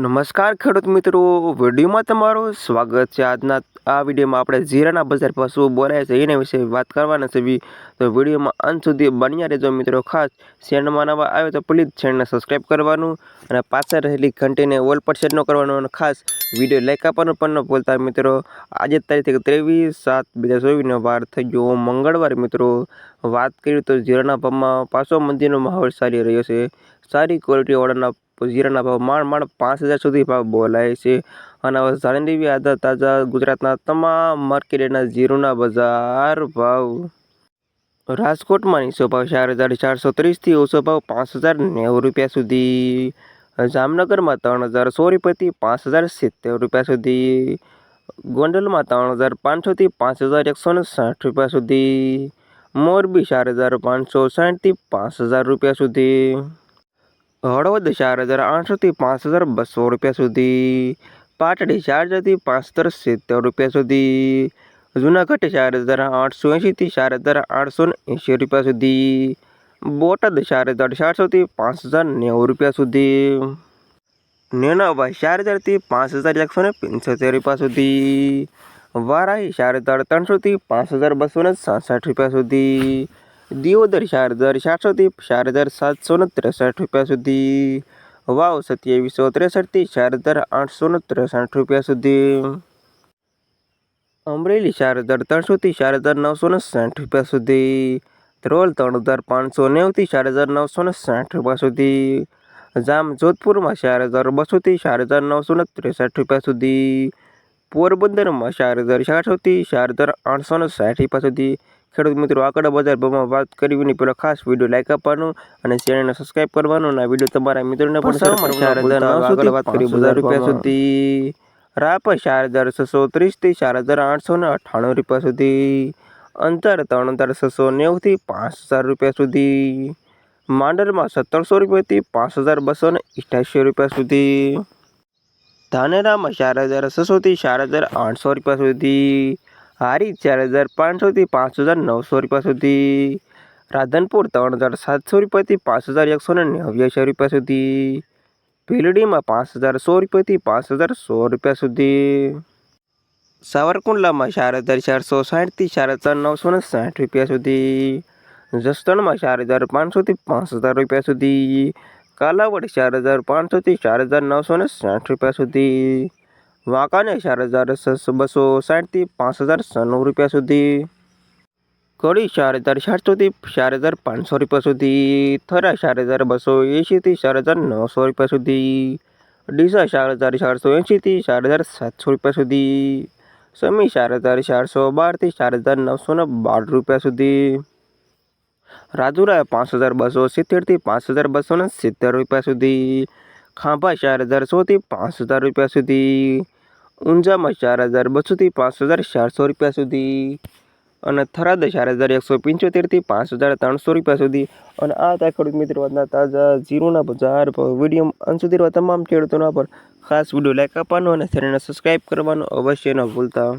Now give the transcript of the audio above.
નમસ્કાર ખેડૂત મિત્રો, વિડીયોમાં તમારું સ્વાગત છે. આજના આ વિડીયોમાં આપણે જીરાના બજાર પર શું બોલાય છે એના વિશે વાત કરવાના છે. તો વિડીયોમાં અંત સુધી બન્યા રહેજો મિત્રો. ખાસ ચેનલમાં નવા આવે તો પ્લીઝ ચેનલને સબસ્ક્રાઈબ કરવાનું અને પાછળ રહેલી ઘંટીને ઓલ પર સેટ ન કરવાનું અને ખાસ વીડિયો લાઈક આપવાનું પણ ન ભૂલતા મિત્રો. આજે તારીખ ત્રેવીસ સાત બે હજાર ચોવીસનો વાર થઈ ગયો. મંગળવાર મિત્રો વાત કરીએ તો જીરાના ભાવમાં પાછો મંદિરનો માહોલ સારી રહ્યો છે. સારી ક્વોલિટીવાળાના જીરાના ભાવ માંડ માંડ પાંચ હજાર સુધી ભાવ બોલાય છે. અને હવે જાણી લેવી આદા તાજા ગુજરાતના તમામ માર્કેટના જીરુના બજાર ભાવ. રાજકોટમાં નીચો ભાવ ચાર હજાર ચારસો ત્રીસથી ઓછો ભાવ પાંચ હજાર નેવું રૂપિયા સુધી. જામનગરમાં ત્રણ હજાર સો રૂપિયાથી પાંચ હજાર સિત્તેર રૂપિયા સુધી. ગોંડલમાં ત્રણ હજાર પાંચસોથી પાંચ હજાર એકસો ને સાઠ રૂપિયા સુધી. મોરબી ચાર હજાર પાંચસો સાઠથી પાંચ હજાર રૂપિયા સુધી. હળવદ ચાર હજાર આઠસોથી પાંચ હજાર બસો રૂપિયા સુધી, પાટડી ચાર હજારથી પાંચ સિત્તેર રૂપિયા સુધી, જુનાગઢ ચાર હજાર આઠસો એંશીથી ચાર હજાર આઠસો એંશી રૂપિયા સુધી, બોટાદ ચાર હજાર ચારસોથી પાંચ હજાર નેવું રૂપિયા સુધી, નેનાભાઈ ચાર હજારથી પાંચ હજાર એકસો ને પંચોતેર રૂપિયા સુધી, વારાહી ચાર હજાર ત્રણસોથી પાંચ હજાર બસો ને સાસઠ રૂપિયા સુધી દિયોદર ચાર હજાર સાતસોથી ચાર હજાર સાતસો ને ત્રેસઠ રૂપિયા સુધી. વાવ સત્યાવીસો ત્રેસઠથી ચાર હજાર આઠસો ને ત્રેસઠ રૂપિયા સુધી. અમરેલી ચાર હજાર ત્રણસોથી ચાર હજાર નવસો ને સાઠ રૂપિયા સુધી. ધ્રોલ ત્રણ હજાર પાંચસો નેવુંથી ચાર હજાર નવસો ને સાઠ રૂપિયા સુધી. જામ જોધપુરમાં ચાર હજાર બસોથી ચાર હજાર નવસો ને ત્રેસઠ રૂપિયા સુધી. પોરબંદરમાં ચાર હજાર ચારસોથી ચાર હજાર આઠસો ને સાઠ રૂપિયા સુધી. ખેડૂત મિત્રો આગળ બજાર ભાવમાં વાત કરવી પહેલાં ખાસ વીડિયો લાઈક આપવાનું અને ચેનલને સબસ્ક્રાઈબ કરવાનું. અને વીડિયો તમારા મિત્રોને પણ આગળ વાત કરી બજાર રૂપિયા સુધી. રાપ ચાર હજાર છસો ત્રીસથી ચાર હજાર આઠસો ને અઠ્ઠાણું રૂપિયા સુધી. અંતર ત્રણ હજાર છસો નેવુંથી પાંચ હજાર રૂપિયા સુધી. માંડલમાં સત્તરસો રૂપિયાથી પાંચ હજાર બસો ને અઠ્યાસી રૂપિયા સુધી. ધાનેરામાં ચાર હજાર છસોથી ચાર હજાર આઠસો રૂપિયા સુધી. હારી ચાર હજાર પાંચસોથી પાંચ હજાર નવસો રૂપિયા સુધી. રાધનપુર ત્રણ હજાર સાતસો રૂપિયાથી પાંચ હજાર એકસો ને નેવ્યાસી રૂપિયા સુધી. ભીલડીમાં પાંચ હજાર સો રૂપિયાથી પાંચ હજાર સો રૂપિયા સુધી. સાવરકુંડલામાં ચાર હજાર ચારસો સાઠથી ચાર હજાર નવસો ને સાઠ રૂપિયા સુધી. જસદણમાં ચાર હજાર પાંચસોથી પાંચ હજાર રૂપિયા સુધી. કાલાવડ ચાર હજાર પાંચસોથી ચાર હજાર નવસો ને સાઠ રૂપિયા સુધી. વાંકાને ચાર હજાર બસો સાઠથી પાંચ હજાર સન્નું રૂપિયા સુધી. કડી ચાર હજાર સાતસોથી ચાર હજાર પાંચસો રૂપિયા સુધી. થરા ચાર હજાર બસો એંશીથી ચાર હજાર નવસો રૂપિયા સુધી. ડીસા ચાર હજાર ચારસો એંશીથી ચાર હજાર સાતસો રૂપિયા સુધી. સમી ચાર હજાર ચારસો બારથી ચાર હજાર નવસો ને બાર રૂપિયા સુધી. રાજુરા પાંચ હજાર બસો સિત્તેરથી પાંચ હજાર બસો સિત્તેર રૂપિયા સુધી. ખાંભા ચાર હજાર સોથી પાંચ હજાર રૂપિયા સુધી, ઊંઝામાં ચાર હજાર બસોથી પાંચ હજાર ચારસો રૂપિયા સુધી અને થરાદ ચાર હજાર એકસો પંચોતેરથી પાંચ હજાર ત્રણસો રૂપિયા સુધી. અને આ હતા ખેડૂત મિત્રો તાજા જીરોના બજાર વીડિયો અંત સુધી તમામ ખેડૂતોના પર ખાસ વીડિયો લાઈક આપવાનો અને ચેનલને સબસ્ક્રાઈબ કરવાનું અવશ્ય ન ભૂલતા.